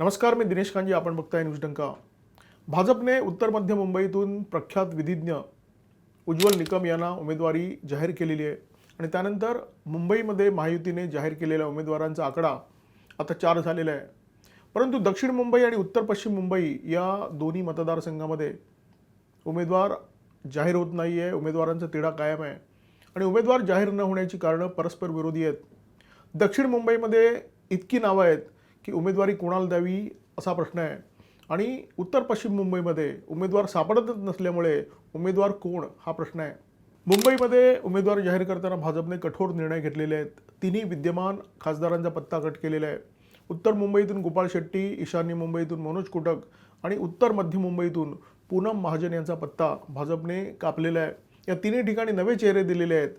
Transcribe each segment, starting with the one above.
नमस्कार मी दिनेश कांजी आपण बघताय न्यूज डंका. भाजपने उत्तर मध्य मुंबईतून प्रख्यात विधिज्ञ उज्ज्वल निकम यांना उमेदवारी जाहीर केलेली आहे. आणि त्यानंतर मुंबईमध्ये महायुतीने जाहीर केलेल्या उमेदवारांचा आकडा आता चार झालेला आहे. परंतु दक्षिण मुंबई आणि उत्तर पश्चिम मुंबई या दोन्ही मतदारसंघामध्ये उमेदवार जाहीर होत नाही आहे उमेदवारांचा तिढा कायम आहे. आणि उमेदवार जाहीर न होण्याची कारणं परस्पर विरोधी आहेत. दक्षिण मुंबईमध्ये इतकी नावं आहेत की उमेदवारी कोणाला द्यावी असा प्रश्न आहे. आणि उत्तर पश्चिम मुंबईमध्ये उमेदवार सापडतच नसल्यामुळे उमेदवार कोण हा प्रश्न आहे. मुंबईमध्ये उमेदवार जाहीर करताना भाजपने कठोर निर्णय घेतलेले आहेत. तिन्ही विद्यमान खासदारांचा पत्ता कट केलेला आहे. उत्तर मुंबईतून गोपाळ शेट्टी ईशान्य मुंबईतून मनोज कोटक आणि उत्तर मध्य मुंबईतून पूनम महाजन यांचा पत्ता भाजपने कापलेला आहे. या तिन्ही ठिकाणी नवे चेहरे दिलेले आहेत.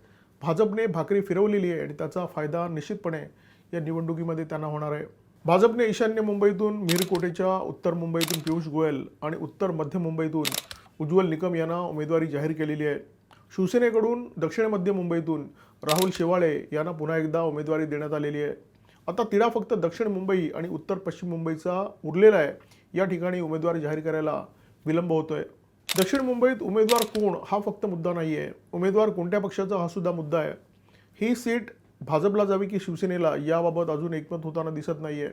भाजपने भाकरी फिरवलेली आहे आणि त्याचा फायदा निश्चितपणे या निवडणुकीमध्ये त्यांना होणार आहे. भाजपने ईशान्य मुंबईतून मिरकोटेच्या उत्तर मुंबईतून पियुष गोयल आणि उत्तर मध्य मुंबईतून उज्ज्वल निकम यांना उमेदवारी जाहीर केलेली आहे. शिवसेनेकडून दक्षिण मध्य मुंबईतून राहुल शेवाळे यांना पुन्हा एकदा उमेदवारी देण्यात आलेली आहे. आता तिढा फक्त दक्षिण मुंबई आणि उत्तर पश्चिम मुंबईचा उरलेला आहे. या ठिकाणी उमेदवार जाहीर करायला विलंब होतो आहे दक्षिण मुंबईत उमेदवार कोण हा फक्त मुद्दा नाही आहे उमेदवार कोणत्या पक्षाचा हा सुद्धा मुद्दा आहे. ही सीट भाजपला जावी की शिवसेनेला याबाबत अजून एकमत होताना दिसत नाही आहे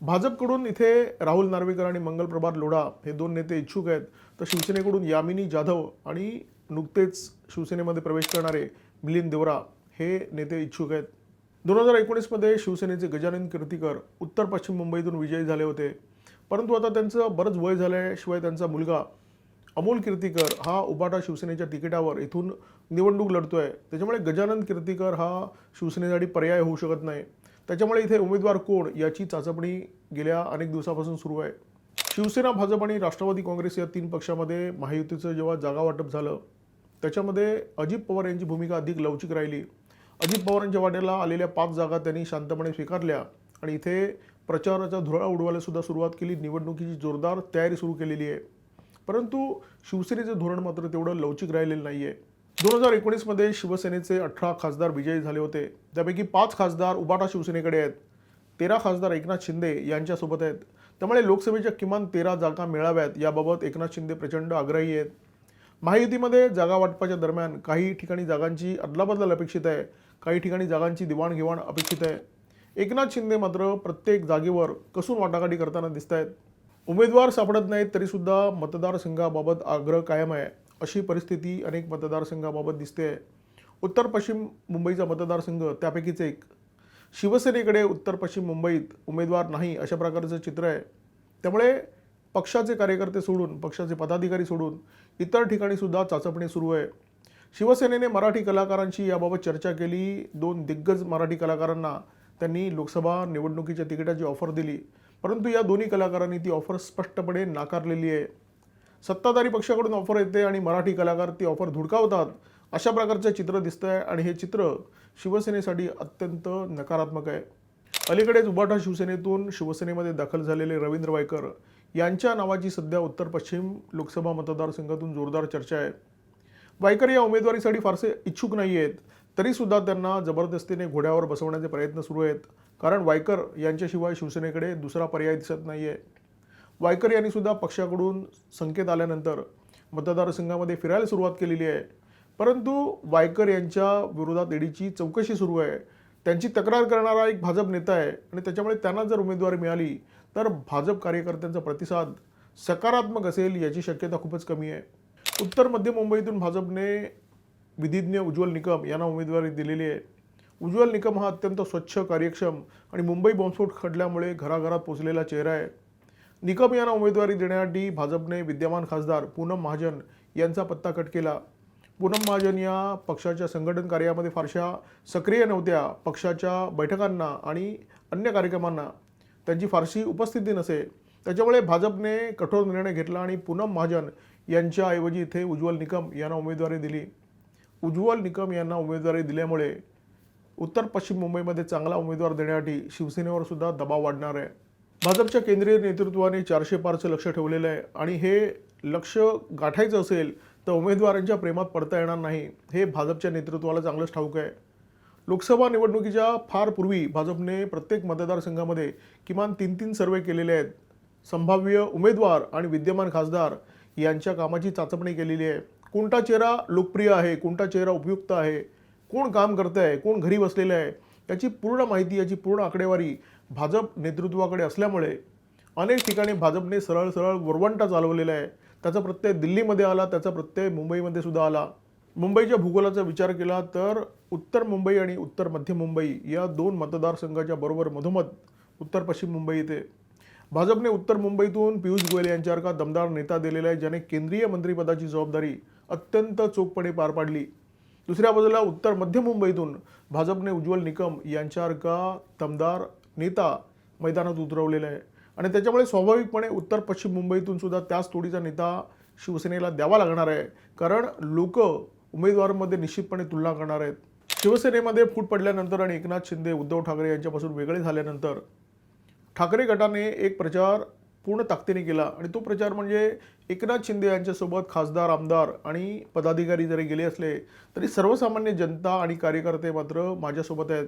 भाजपकडून इथे राहुल नार्वेकर आणि मंगलप्रभात लोढा हे दोन नेते इच्छुक आहेत. तर शिवसेनेकडून यामिनी जाधव आणि नुकतेच शिवसेनेमध्ये प्रवेश करणारे मिलिंद देवरा हे नेते इच्छुक आहेत. दोन हजार एकोणीसमध्ये शिवसेनेचे गजानन कीर्तिकर उत्तर पश्चिम मुंबईतून विजयी झाले होते. परंतु आता त्यांचं बरंच वय झाल्याशिवाय त्यांचा मुलगा अमोल कीर्तीकर हा उबाटा शिवसेनेच्या तिकिटावर इथून निवडणूक लढतो आहे त्याच्यामुळे गजानन कीर्तीकर हा शिवसेनेसाठी पर्याय होऊ शकत नाही. त्याच्यामुळे इथे उमेदवार कोण याची चाचपणी गेल्या अनेक दिवसापासून सुरू आहे. शिवसेना भाजप आणि राष्ट्रवादी काँग्रेस या तीन पक्षामध्ये महायुतीचं जेव्हा जागा वाटप झालं त्याच्यामध्ये अजित पवार यांची भूमिका अधिक लवचिक राहिली. अजित पवारांच्या वाट्याला आलेल्या पाच जागा त्यांनी शांतपणे स्वीकारल्या आणि इथे प्रचाराचा धुळा उडवायला सुद्धा सुरुवात केली. निवडणुकीची जोरदार तयारी सुरू केलेली आहे. परंतु शिवसेनेचं धोरण मात्र तेवढं लवचिक राहिलेलं नाही आहे दोन हजार एकोणीसमध्ये शिवसेनेचे अठरा खासदार विजयी झाले होते. त्यापैकी पाच खासदार उबाटा शिवसेनेकडे आहेत. तेरा खासदार एकनाथ शिंदे यांच्यासोबत आहेत. त्यामुळे लोकसभेच्या किमान तेरा जागा मिळाव्यात याबाबत एकनाथ शिंदे प्रचंड आग्रही आहेत. महायुतीमध्ये जागा वाटपाच्या दरम्यान काही ठिकाणी जागांची अदलाबदल अपेक्षित आहे. काही ठिकाणी जागांची दिवाणघेवाण अपेक्षित आहे. एकनाथ शिंदे मात्र प्रत्येक जागेवर कसून वाटाघाटी करताना दिसत आहेत उमेदवार सापडत नाहीत तरीसुद्धा मतदारसंघाबाबत आग्रह कायम आहे. अशी परिस्थिती अनेक मतदारसंघाबाबत दिसते आहे. उत्तर पश्चिम मुंबईचा मतदारसंघ त्यापैकीच एक. शिवसेनेकडे उत्तर पश्चिम मुंबईत उमेदवार नाही अशा प्रकारचं चित्र आहे. त्यामुळे पक्षाचे कार्यकर्ते सोडून पक्षाचे पदाधिकारी सोडून इतर ठिकाणीसुद्धा चाचपणी सुरू आहे. शिवसेनेने मराठी कलाकारांशी याबाबत चर्चा केली. दोन दिग्गज मराठी कलाकारांना त्यांनी लोकसभा निवडणुकीच्या तिकिटाची ऑफर दिली. परंतु या दोन्ही कलाकारांनी ती ऑफर स्पष्टपणे नाकारलेली आहे. सत्ताधारी पक्षाकडून ऑफर येते आणि मराठी कलाकार ती ऑफर धुडकावतात अशा प्रकारचं चित्र दिसतं आहे आणि हे चित्र शिवसेनेसाठी अत्यंत नकारात्मक आहे. अलीकडेच उबाटा शिवसेनेतून शिवसेनेमध्ये दाखल झालेले रवींद्र वायकर यांच्या नावाची सध्या उत्तर पश्चिम लोकसभा मतदारसंघातून जोरदार चर्चा आहे. वायकर या उमेदवारीसाठी फारसे इच्छुक नाही आहेत तरीसुद्धा त्यांना जबरदस्तीने घोड्यावर बसवण्याचे प्रयत्न सुरू आहेत. कारण वायकर यांच्याशिवाय शिवसेनेकडे दुसरा पर्याय दिसत नाही आहे वायकर यांनी सुद्धा पक्षाकडून संकेत आल्यानंतर मतदारसंघामध्ये फिरायला सुरुवात केलेली आहे. परंतु वायकर यांच्या विरोधात ईडीची चौकशी सुरू आहे. त्यांची तक्रार करणारा एक भाजप नेता आहे आणि त्याच्यामुळे त्यांना जर उमेदवारी मिळाली तर भाजप कार्यकर्त्यांचा प्रतिसाद सकारात्मक असेल याची शक्यता खूपच कमी आहे. उत्तर मध्य मुंबईतून भाजपने विधिज्ञ उज्ज्वल निकम यांना उमेदवारी दिलेली आहे. उज्ज्वल निकम हा अत्यंत स्वच्छ कार्यक्षम आणि मुंबई बॉम्बस्फोट खडल्यामुळे घराघरात पोचलेला चेहरा आहे. निकम यांना उमेदवारी देण्यासाठी भाजपने विद्यमान खासदार पूनम महाजन यांचा पत्ता कट केला. पूनम महाजन या पक्षाच्या संघटन कार्यामध्ये फारशा सक्रिय नव्हत्या. पक्षाच्या बैठकांना आणि अन्य कार्यक्रमांना त्यांची फारशी उपस्थिती नसे. त्याच्यामुळे भाजपने कठोर निर्णय घेतला आणि पूनम महाजन यांच्याऐवजी इथे उज्ज्वल निकम यांना उमेदवारी दिली. उज्ज्वल निकम यांना उमेदवारी दिल्यामुळे उत्तर पश्चिम मुंबईमध्ये चांगला उमेदवार देण्यासाठी शिवसेनेवर सुद्धा दबाव वाढणार आहे. भाजपच्या केंद्रीय नेतृत्वाने चारशे पारचं लक्ष ठेवलेलं आहे आणि हे लक्ष गाठायचं असेल तर उमेदवारांच्या प्रेमात पडता येणार नाही. हे भाजपच्या नेतृत्वाला चांगलंच ठाऊक आहे. लोकसभा निवडणुकीच्या फार पूर्वी भाजपने प्रत्येक मतदारसंघामध्ये किमान तीन तीन सर्वे केलेले आहेत. संभाव्य उमेदवार आणि विद्यमान खासदार यांच्या कामाची चाचपणी केलेली आहे. कोणता चेहरा लोकप्रिय आहे? कोणता चेहरा उपयुक्त आहे? कोण काम करत आहे कोण घरी बसलेलं आहे? याची पूर्ण माहिती याची पूर्ण आकडेवारी भाजप नेतृत्वाकडे असल्यामुळे अनेक ठिकाणी भाजपने सरळ सरळ वरवंटा चालवलेला आहे. त्याचा प्रत्यय दिल्लीमध्ये आला त्याचा प्रत्यय मुंबईमध्ये सुद्धा आला. मुंबईच्या भूगोलाचा विचार केला तर उत्तर मुंबई आणि उत्तर मध्य मुंबई या दोन मतदारसंघाच्या बरोबर मधोमध उत्तर पश्चिम मुंबई येते. भाजपने उत्तर मुंबईतून पियुष गोयल यांच्यासारखा दमदार नेता दिलेला आहे ज्याने केंद्रीय मंत्रिपदाची जबाबदारी अत्यंत चोखपणे पार पाडली. दुसऱ्या बाजूला उत्तर मध्य मुंबईतून भाजपने उज्ज्वल निकम यांच्यासारखा दमदार नेता मैदानात उतरवलेला आहे. आणि त्याच्यामुळे स्वाभाविकपणे उत्तर पश्चिम मुंबईतून सुद्धा त्याच तोडीचा नेता शिवसेनेला द्यावा लागणार आहे. कारण लोक उमेदवारांमध्ये निश्चितपणे तुलना करणार आहेत. शिवसेनेमध्ये फूट पडल्यानंतर आणि एकनाथ शिंदे उद्धव ठाकरे यांच्यापासून वेगळे झाल्यानंतर ठाकरे गटाने एक प्रचार पूर्ण ताकदीने केला. आणि तो प्रचार म्हणजे एकनाथ शिंदे यांच्यासोबत खासदार आमदार आणि पदाधिकारी जरी गेले असले तरी सर्वसामान्य जनता आणि कार्यकर्ते मात्र माझ्यासोबत आहेत.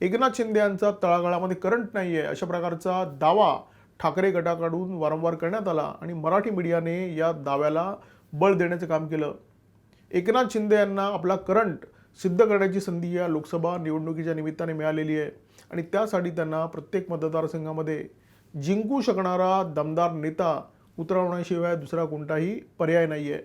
एकनाथ शिंदे यांचा तळागाळामध्ये करंट नाही आहे अशा प्रकारचा दावा ठाकरे गटाकडून वारंवार करण्यात आला आणि मराठी मीडियाने या दाव्याला बळ देण्याचं काम केलं. एकनाथ शिंदे यांना आपला करंट सिद्ध करण्याची संधी या लोकसभा निवडणुकीच्या निमित्ताने मिळालेली आहे आणि त्यासाठी त्यांना प्रत्येक मतदारसंघामध्ये जिंकू शकणारा दमदार नेता उतरवण्याशिवाय दुसरा कोणताही पर्याय नाही आहे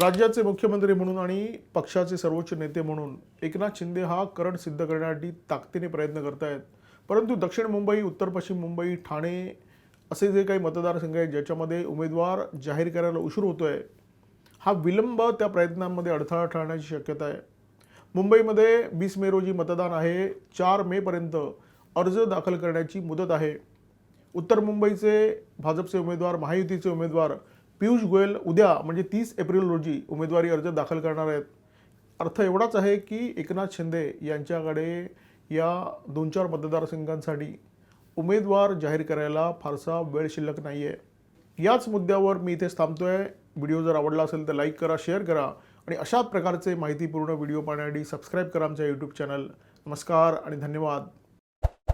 राज्याचे मुख्यमंत्री म्हणून आणि पक्षाचे सर्वोच्च नेते म्हणून एकनाथ शिंदे हा करंट सिद्ध करण्यासाठी ताकदीने प्रयत्न करत आहेत परंतु दक्षिण मुंबई उत्तर पश्चिम मुंबई ठाणे असे जे काही मतदारसंघ आहेत ज्याच्यामध्ये उमेदवार जाहीर करायला उशीर होतो आहे हा विलंब त्या प्रयत्नांमध्ये अडथळा ठरण्याची शक्यता आहे. मुंबईमध्ये वीस मे रोजी मतदान आहे. चार मेपर्यंत अर्ज दाखल करण्याची मुदत आहे. उत्तर मुंबईचे भाजपचे उमेदवार महायुतीचे उमेदवार पियुष गोयल उद्या म्हणजे तीस एप्रिल रोजी उमेदवारी अर्ज दाखल करणार आहेत. अर्थ एवढाच आहे की एकनाथ शिंदे यांच्याकडे या दोन चार मतदारसंघांसाठी उमेदवार जाहीर करायला फारसा वेळ शिल्लक नाही आहे याच मुद्द्यावर मी इथेच थांबतोय. व्हिडिओ जर आवडला असेल तर लाईक करा शेअर करा आणि अशाच प्रकारचे माहितीपूर्ण व्हिडिओ पाहण्यासाठी सबस्क्राईब करा आमच्या यूट्यूब चॅनल. नमस्कार आणि धन्यवाद.